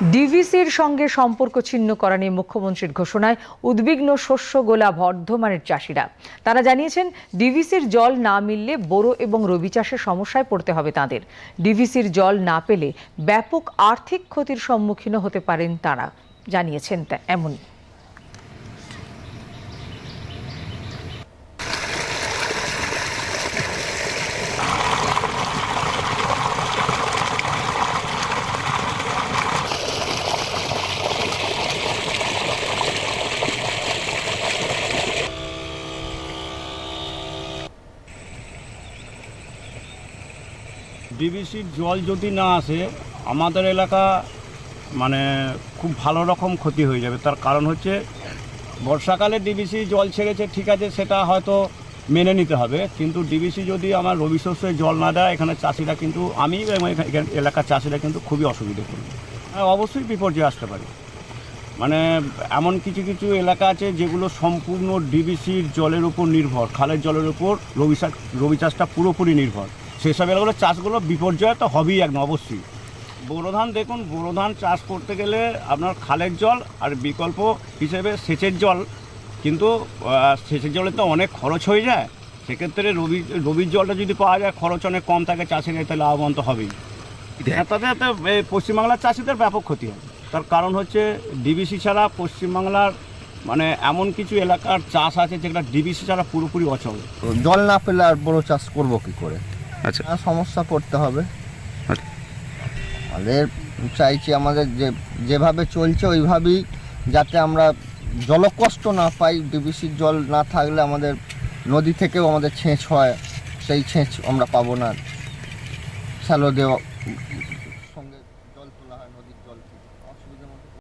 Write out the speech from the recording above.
ডিভিসির সঙ্গে সম্পর্ক ছিন্ন করা নিয়ে মুখ্যমন্ত্রীর ঘোষণায় উদ্বিগ্ন শস্য গোলা বর্ধমানের চাষিরা। তারা জানিয়েছেন, ডিভিসির জল না মিললে বোরো এবং রবি চাষের সমস্যায় পড়তে হবে তাদের। ডিভিসির জল না পেলে ব্যাপক আর্থিক ক্ষতির সম্মুখীন হতে পারেন তারা, জানিয়েছেন তা এমনই। ডিবিসির জল যদি না আসে, আমাদের এলাকা মানে খুব ভালো রকম ক্ষতি হয়ে যাবে। তার কারণ হচ্ছে, বর্ষাকালে ডিবিসি জল ছেড়েছে, ঠিক আছে, সেটা হয়তো মেনে নিতে হবে। কিন্তু ডিবিসি যদি আমার রবি শস্যে জল না দেয়, এখানে চাষিরা কিন্তু, আমি এলাকার চাষিরা কিন্তু খুবই অসুবিধে হ্যাঁ অবশ্যই বিপর্যয় আসতে পারে। মানে এমন কিছু কিছু এলাকা আছে যেগুলো সম্পূর্ণ ডিবিসির জলের উপর নির্ভর, খালের জলের উপর রবি রবি চাষটা পুরোপুরি নির্ভর। সেসব এলাকাগুলো চাষগুলো বিপর্যয় তো হবেই একদম অবশ্যই। বোরো ধান দেখুন বোরো ধান চাষ করতে গেলে আপনার খালের জল আর বিকল্প হিসেবে সেচের জল কিন্তু সেচের জলে তো অনেক খরচ হয়ে যায়। সেক্ষেত্রে রবি রবির জলটা যদি পাওয়া যায় খরচ অনেক কম থাকে চাষিরা তাহলে লাভবান তো হবেই। হ্যাঁ, তাতে পশ্চিমবাংলার চাষিদের ব্যাপক ক্ষতি হয়। তার কারণ হচ্ছে ডিবিসি ছাড়া পশ্চিমবাংলার মানে এমন কিছু এলাকার চাষ আছে যেগুলো ডিবিসি ছাড়া পুরোপুরি অচল। জল না পেলে আর বড় চাষ করব কি করে? আচ্ছা। হ্যাঁ, সমস্যা পড়তে হবে। আচ্ছা। আমাদের চাইছি আমাদের যে যেভাবে চলছে ওইভাবেই যাতে আমরা জলকষ্ট না পাই ডিবিসির জল না থাকলে আমাদের নদী থেকেও আমাদের ছেঁচ হয় সেই ছেঁচ আমরা পাবো না। শ্যালো দেওয়া সঙ্গে জল তোলা হয় নদীর জল